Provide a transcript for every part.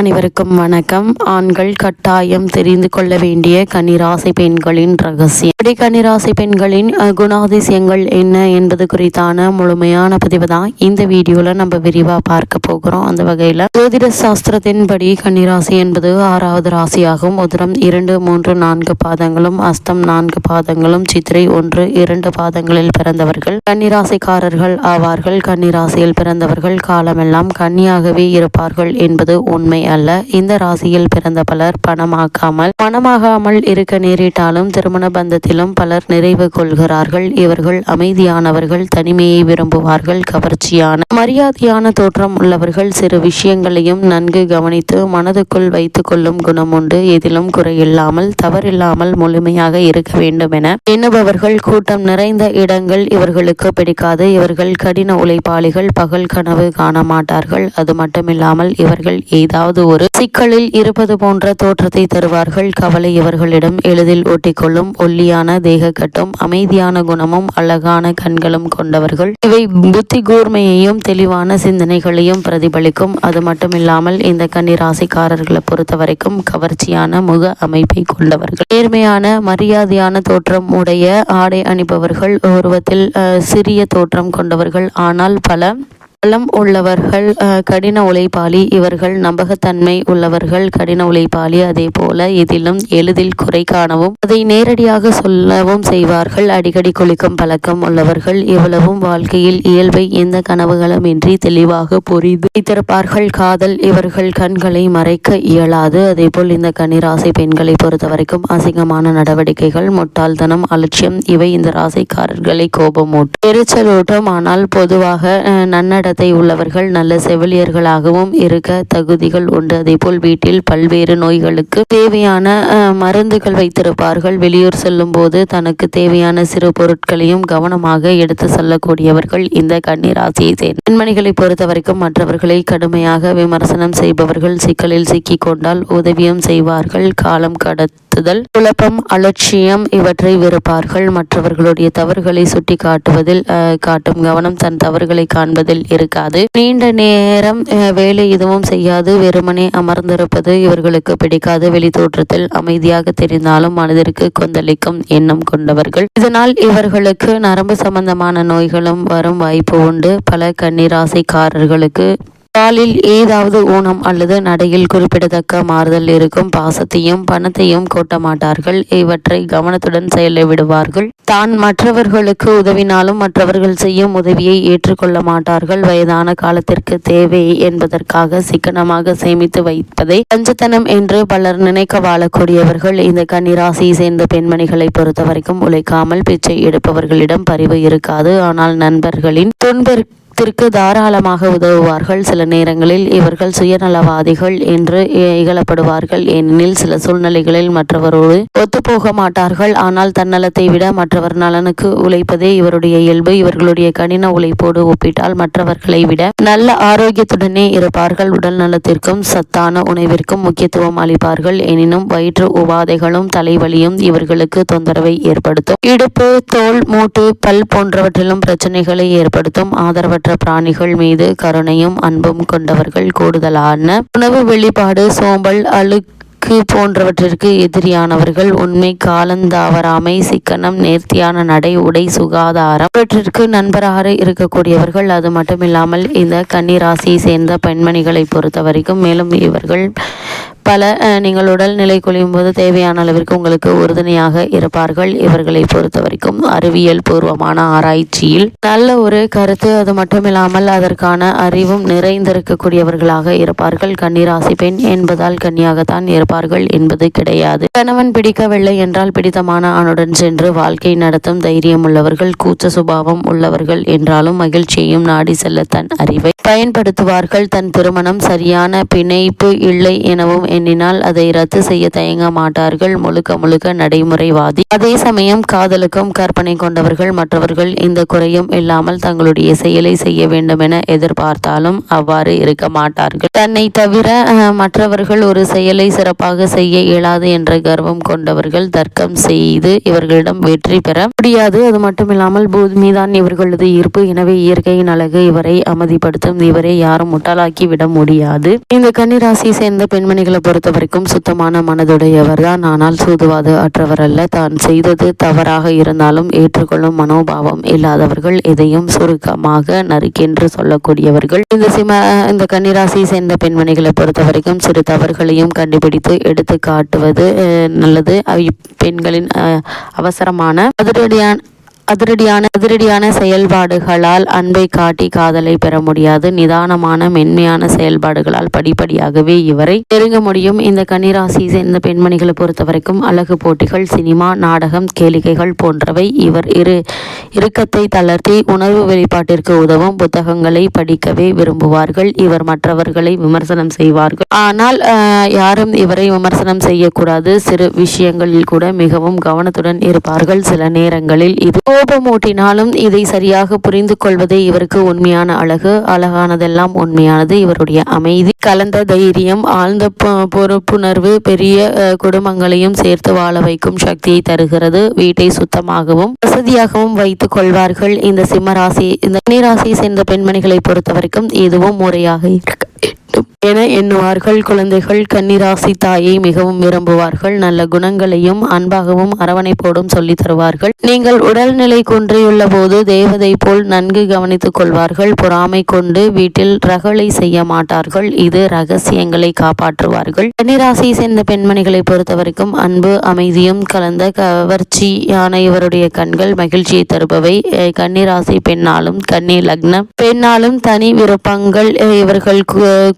அனைவருக்கும் வணக்கம். ஆண்கள் கட்டாயம் தெரிந்து கொள்ள வேண்டிய கன்னிராசி பெண்களின் ரகசியம். இப்படி கன்னிராசி பெண்களின் குணாதிசயங்கள் என்ன என்பது குறித்தான முழுமையான பதிவு தான் இந்த வீடியோல நம்ம விரிவா பார்க்க போகிறோம். அந்த வகையில ஜோதிட சாஸ்திரத்தின்படி கன்னிராசி என்பது ஆறாவது ராசியாகும். உதிரம் இரண்டு மூன்று நான்கு பாதங்களும் அஸ்தம் நான்கு பாதங்களும் சித்திரை ஒன்று இரண்டு பாதங்களில் பிறந்தவர்கள் கன்னிராசிக்காரர்கள் ஆவார்கள். கன்னிராசியில் பிறந்தவர்கள் காலமெல்லாம் கன்னியாகவே இருப்பார்கள் என்பது உண்மை அல்ல. இந்த ராசியில் பிறந்த பலர் பணமாக்காமல் பணமாகாமல் இருக்க நேரிட்டாலும் திருமண பந்தத்திலும் பலர் நிறைவு கொள்கிறார்கள். இவர்கள் அமைதியானவர்கள் தனிமையை விரும்புவார்கள் கவர்ச்சியான மரியாதையான தோற்றம் உள்ளவர்கள். சிறு விஷயங்களையும் நன்கு கவனித்து மனதுக்குள் வைத்துக் கொள்ளும் குணம் உண்டு. எதிலும் குறையில்லாமல் தவறில்லாமல் முழுமையாக இருக்க வேண்டும் என எண்ணுபவர்கள் கூட்டம் நிறைந்த இடங்கள் இவர்களுக்கு பிடிக்காது. இவர்கள் கடின உழைப்பாளிகள் பகல் கனவு காண மாட்டார்கள் அது மட்டுமில்லாமல் இவர்கள் ஏதாவது ஒரு. சிக்கலில் இருப்பது போன்ற தோற்றத்தை தருவார்கள். கவலை இவர்களிடம் எளிதில் ஒட்டிக்கொள்ளும். ஒல்லியான தேகக்கட்டும் அமைதியான குணமும் அழகான கண்களும் கொண்டவர்கள். இவை புத்தி கூர்மையையும் தெளிவான சிந்தனைகளையும் பிரதிபலிக்கும். அது மட்டுமில்லாமல் இந்த கன்னி ராசிக்காரர்களை பொறுத்த வரைக்கும் கவர்ச்சியான முக அமைப்பை கொண்டவர்கள். நேர்மையான மரியாதையான தோற்றம் உடைய ஆடை அணிபவர்கள். உருவத்தில் சிறிய தோற்றம் கொண்டவர்கள். ஆனால் பல பலம் உள்ளவர்கள் கடின உழைப்பாளி. இவர்கள் நம்பகத்தன்மை உள்ளவர்கள் கடின உழைப்பாளி. அதே போல எதிலும் எளிதில் குறை காணவும் அதை நேரடியாக சொல்லவும் செய்வார்கள். அடிக்கடி குளிக்கும் பழக்கம் உள்ளவர்கள் இவ்வளவும் வாழ்க்கையில் இயல்பை எந்த கனவுகளுமின்றி தெளிவாக புரிந்து வைத்திருப்பார்கள். காதல் இவர்கள் கண்களை மறைக்க இயலாது. அதேபோல் இந்த கன்னிராசி பெண்களை பொறுத்தவரைக்கும் அசிங்கமான நடவடிக்கைகள் முட்டாள்தனம் அலட்சியம் இவை இந்த ராசிக்காரர்களை கோபமூட்டும் எரிச்சலூட்டும். ஆனால் பொதுவாக நன்னட நடத்தை உள்ளவர்கள் நல்ல செவிலியர்களாகவும் இருக்க தகுதிகள் உண்டு. அதேபோல் வீட்டில் பல்வேறு நோய்களுக்கு தேவையான மருந்துகள் வைத்திருப்பார்கள். வெளியூர் செல்லும் போது தனக்கு தேவையான சிறு பொருட்களையும் கவனமாக எடுத்து செல்லக்கூடியவர்கள் இந்த கன்னிராசியை சேர்ந்த பெண்மணிகளை பொறுத்தவரைக்கும் மற்றவர்களை கடுமையாக விமர்சனம் செய்பவர்கள் சிக்கலில் சிக்கிக்கொண்டால் உதவியும் செய்வார்கள். காலம் கடத்துதல் குழப்பம் அலட்சியம் இவற்றை வெறுப்பார்கள். மற்றவர்களுடைய தவறுகளை சுட்டி காட்டுவதில் காட்டும் கவனம் தன் தவறுகளை காண்பதில் இருக்காது. நீண்ட நேரம் வேலை எதுவும் செய்யாது. வெறுமனே அமர்ந்திருப்பது இவர்களுக்கு பிடிக்காது. வெளி தோற்றத்தில் அமைதியாக தெரிந்தாலும் மனதிற்கு கொந்தளிக்கும் எண்ணம் கொண்டவர்கள். இதனால் இவர்களுக்கு நரம்பு சம்பந்தமான நோய்களும் வரும் வாய்ப்பு உண்டு. பல கன்னிராசிக்காரர்களுக்கு காலில் ஏதாவது ஊனம் அல்லது நடையில் குறிப்பிடத்தக்க மாறுதல் இருக்கும். பாசத்தையும் பணத்தையும் கொட்ட மாட்டார்கள். இவற்றை கவனத்துடன் செயல விடுவார்கள். தான் மற்றவர்களுக்கு உதவினாலும் மற்றவர்கள் செய்யும் உதவியை ஏற்றுக்கொள்ள மாட்டார்கள். வயதான காலத்திற்கு தேவை என்பதற்காக சிக்கனமாக சேமித்து வைப்பதை பஞ்சத்தனம் என்று பலர் நினைக்க வாழக்கூடியவர்கள். இந்த கன்னிராசியை சேர்ந்த பெண்மணிகளை பொறுத்தவரைக்கும் உழைக்காமல் பிச்சை எடுப்பவர்களிடம் பரிவு இருக்காது. ஆனால் நண்பர்களின் துன்பிற்கு த்திற்கு தாராளமாக உதவுவார்கள். சில நேரங்களில் இவர்கள் சுயநலவாதிகள் என்று இகழப்படுவார்கள். ஏனெனில் சில சூழ்நிலைகளில் மற்றவரோடு ஒத்துப்போக மாட்டார்கள். ஆனால் தன்னலத்தை விட மற்றவர் நலனுக்கு உழைப்பதே இவருடைய இயல்பு. இவர்களுடைய கடின உழைப்போடு ஒப்பிட்டால் மற்றவர்களை விட நல்ல ஆரோக்கியத்துடனே இருப்பார்கள். உடல் நலத்திற்கும் சத்தான உணவிற்கும் முக்கியத்துவம் அளிப்பார்கள். எனினும் வயிற்று உபாதைகளும் தலைவலியும் இவர்களுக்கு தொந்தரவை ஏற்படுத்தும். இடுப்பு தோல் மூட்டு பல் போன்றவற்றிலும் பிரச்சனைகளை ஏற்படுத்தும். ஆதரவற்ற பிராணிகள் மீது கருணையும் அன்பும் கொண்டவர்கள் கூடுதலான உணவு வெளிப்பாடு சோம்பல் அழுக்கு போன்றவற்றிற்கு எதிரியானவர்கள் உண்மை காலந்தாவராமை சிக்கனம் நேர்த்தியான நடை உடை சுகாதாரம் இவற்றிற்கு நண்பராக இருக்கக்கூடியவர்கள். அது மட்டுமில்லாமல் இந்த கன்னிராசியை சேர்ந்த பெண்மணிகளை பொறுத்த வரைக்கும் மேலும் இவர்கள் பல நீங்கள் உடல் நிலை குலையும் போது தேவையான அளவிற்கு உங்களுக்கு உறுதுணையாக இருப்பார்கள். இவர்களை பொறுத்த வரைக்கும் அறிவியல் பூர்வமான ஆராய்ச்சியில் நல்ல ஒரு கருத்து அது மட்டுமில்லாமல் அதற்கான அறிவும் நிறைந்திருக்கக்கூடியவர்களாக இருப்பார்கள். கன்னிராசி பெண் என்பதால் கன்னியாகத்தான் இருப்பார்கள் என்பது கிடையாது. கணவன் பிடிக்கவில்லை என்றால் பிடித்தமான ஆணுடன் சென்று வாழ்க்கை நடத்தும் தைரியம் உள்ளவர்கள் கூச்ச சுபாவம் உள்ளவர்கள் என்றாலும் மகிழ்ச்சியையும் நாடி செல்ல தன் அறிவை பயன்படுத்துவார்கள். தன் திருமணம் சரியான பிணைப்பு இல்லை எனவும் எண்ணினால் அதை ரத்து செய்ய தயங்க மாட்டார்கள். முழுக்க முழுக்க நடைமுறைவாதி. அதே சமயம் காதலுக்கும் கற்பனை கொண்டவர்கள் மற்றவர்கள் இந்த குறையும் இல்லாமல் தங்களுடைய செயலை செய்ய வேண்டும் என எதிர்பார்த்தாலும் அவ்வாறு இருக்க மாட்டார்கள். தன்னை தவிர மற்றவர்கள் ஒரு செயலை சிறப்பாக செய்ய இயலாது என்ற கர்வம் கொண்டவர்கள் தர்க்கம் செய்து இவர்களிடம் வெற்றி பெற முடியாது. அது மட்டுமில்லாமல் பூமிதான் இவர்களது ஈர்ப்பு எனவே இயற்கையின் அழகு இவரை அமைதிப்படுத்தும் இவரை யாரும் முட்டாளாக்கி விட முடியாது. இந்த கன்னிராசியை சேர்ந்த பெண்மணிகளை பொறுத்த வரைக்கும் சுத்தமான மனதுடையவர் தான் ஆனால் சூதுவாது அற்றவர் அல்ல தான் செய்தது தவறாக இருந்தாலும் ஏற்றுக்கொள்ளும் மனோபாவம் இல்லாதவர்கள் எதையும் சுருக்கமாக நறுக்கென்று சொல்லக்கூடியவர்கள். இந்த சிம இந்த கன்னிராசியை சேர்ந்த பெண்மணிகளை பொறுத்த வரைக்கும் சிறு தவறுகளையும் கண்டுபிடித்து எடுத்து காட்டுவது நல்லது. பெண்களின் அவசரமான அதிரடியான அதிரடியான அதிரடியான செயல்பாடுகளால் அன்பை காட்டி காதலை பெற முடியாது. நிதானமான மென்மையான செயல்பாடுகளால் படிப்படியாகவே இவரை நெருங்க முடியும். இந்த கன்னிராசி சேர்ந்த பெண்மணிகளை பொறுத்த வரைக்கும் அழகு போட்டிகள் சினிமா நாடகம் கேளிக்கைகள் போன்றவை இவர் இரு இறுக்கத்தை தளர்த்தி உணர்வு வெளிப்பாட்டிற்கு உதவும் புத்தகங்களை படிக்கவே விரும்புவார்கள். இவர் மற்றவர்களை விமர்சனம் செய்வார்கள். ஆனால் யாரும் இவரை விமர்சனம் செய்யக்கூடாது. சிறு விஷயங்களில் கூட மிகவும் கவனத்துடன் இருப்பார்கள். சில நேரங்களில் இது கோபமூட்டினாலும் இதை சரியாக புரிந்து கொள்வதே இவருக்கு உண்மையான அழகு. அழகானதெல்லாம் உண்மையானது இவருடைய அமைதி. கலந்த தைரியம் ஆழ்ந்த பொ- பொறுப்புணர்வு பெரிய குடும்பங்களையும் சேர்த்து வாழ வைக்கும் சக்தியை தருகிறது. வீட்டை சுத்தமாகவும் வசதியாகவும் வைத்துக் கொள்வார்கள். இந்த சிம்மராசி இந்த கன்னிராசி சேர்ந்த பெண்மணிகளை பொறுத்தவரைக்கும் இதுவும் எதுவும் முறையாக இருக்கு. என எண்ணுவார்கள். குழந்தைகள் கன்னிராசி தாயை மிகவும் விரும்புவார்கள். நல்ல குணங்களையும் அன்பாகவும் அரவணைப்போடும் சொல்லி தருவார்கள். நீங்கள் உடல்நிலை குன்றியுள்ள போது தேவதை போல் நன்கு கவனித்துக் கொள்வார்கள். பொறாமை கொண்டு வீட்டில் ரகளை செய்ய மாட்டார்கள். இது ரகசியங்களை காப்பாற்றுவார்கள். கன்னிராசியை சேர்ந்த பெண்மணிகளை பொறுத்தவரைக்கும் அன்பு அமைதியும் கலந்த கவர்ச்சியான இவருடைய கண்கள் மகிழ்ச்சியை தருபவை. கன்னிராசி பெண்ணாலும் கன்னி லக்னம் பெண்ணாலும் தனி விருப்பங்கள் இவர்கள்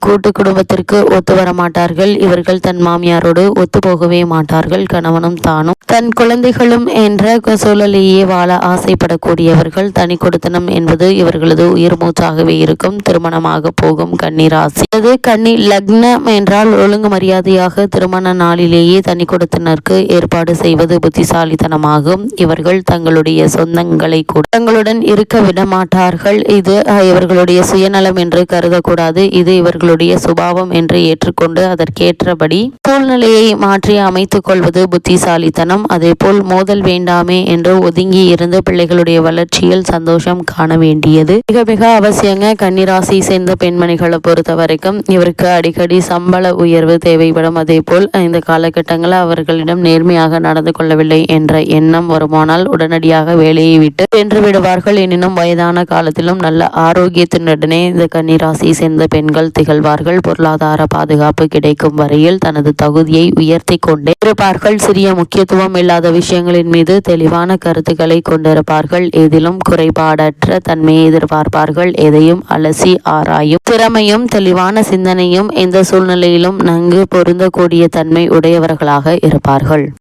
கூட்டு குடும்பத்திற்கு ஒத்து வர மாட்டார்கள் இவர்கள் தன் மாமியாரோடு ஒத்து போகவே மாட்டார்கள். கணவனும் தானும் தன் குழந்தைகளும் என்ற கு- சூழலையே வாழ ஆசைப்படக்கூடியவர்கள். தனி கொடுத்தனம் என்பது இவர்களது உயிர் மூச்சாகவே இருக்கும். திருமணமாக போகும் கன்னிராசி. அது கன்னி லக்னம் என்றால் ஒழுங்கு மரியாதையாக திருமண நாளிலேயே தனி கொடுத்தனருக்கு ஏற்பாடு செய்வது புத்திசாலித்தனமாகும். இவர்கள் தங்களுடைய சொந்தங்களை கூட தங்களுடன் இருக்க விட மாட்டார்கள் இது இவர்களுடைய சுயநலம் என்று கருதக்கூடாது. இது இவர்களுடைய சுபாவம் என்று ஏற்றுக்கொண்டு அதற்கேற்றபடி சூழ்நிலையை மாற்றி அமைத்துக் கொள்வது புத்திசாலித்தனம். அதேபோல் மோதல் வேண்டாமே என்று ஒதுங்கி இருந்து பிள்ளைகளுடைய வளர்ச்சியில் சந்தோஷம் காண வேண்டியது. மிக மிக அவசியங்க கன்னிராசி சேர்ந்த பெண்மணிகளை பொறுத்த வரைக்கும் இவருக்கு அடிக்கடி சம்பள உயர்வு தேவைப்படும். அதேபோல் இந்த காலகட்டங்களில் அவர்களிடம் நேர்மையாக நடந்து கொள்ளவில்லை என்ற எண்ணம் வருமானால் உடனடியாக வேலையை விட்டு சென்று விடுவார்கள். எனினும் வயதான காலத்திலும் நல்ல ஆரோக்கியத்தினுடனே இந்த கன்னிராசி சேர்ந்த பெண்கள் திகழ்வார்கள். பொருளாதார பாதுகாப்பு கிடைக்கும் வரையில் தனது தகுதியை உயர்த்தி கொண்டே இருப்பார்கள். சிறிய முக்கியத்துவம் இல்லாத விஷயங்களின் மீது தெளிவான கருத்துக்களை கொண்டிருப்பார்கள். எதிலும் குறைபாடற்ற தன்மையை எதிர்பார்ப்பார்கள். எதையும் அலசி ஆராயும் திறமையும் தெளிவான சிந்தனையும் எந்த சூழ்நிலையிலும் நன்கு பொருந்தக்கூடிய தன்மை உடையவர்களாக இருப்பார்கள்.